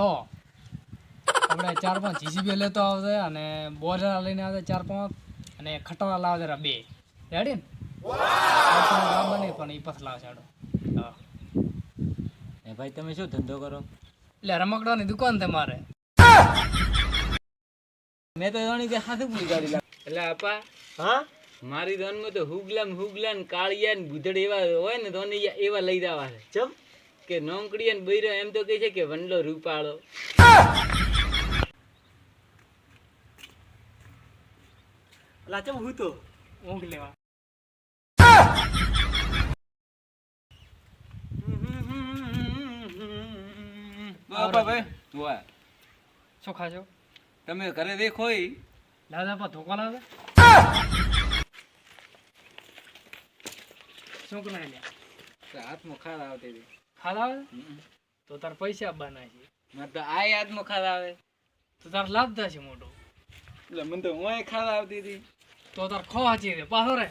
હાલો. આપણે ચાર પાંચ જીસીબી લેતો આવશે અને બોરા લઈને આવશે ચાર પાંચ અને ખટોરા લાવશે બે. રેડી ને પણ એ પછી લાવશે હાડો એ ભાઈ તમે શું ધંધો કરો? એટલે રમકડાની દુકાન છે મારે. મેં તો જાણી કે હાથું ભૂલી ગાડી લાવ એટલે આપા હા? મારી દોનમાં તો હુગલા ને હુગલા ને કાળિયા ને ભૂતડ એવા હોય ને તો એવા લઈ જવા છે. ચમ? કે નોકડી અને બૈરો એમ તો કહે છે કે વંડલો રૂપાળો. લાચમ હું તો? ઊંઘ લેવા. બાપા ભાઈ. વાહ શું ખાશો? તમે ઘરે દેખો પા ધોકો લાવશે શું કરાય હાથમાં ખાર આવતી હતી. ખાધા આવે તો તાર પૈસા આપવાના છે. મને તો આ હાથમાં ખાર આવે તો તાર લાભ થશે મોટો. એટલે મને તો હું ખાર આવતી હતી. તો તાર ખો હાચી રે પાછો રે.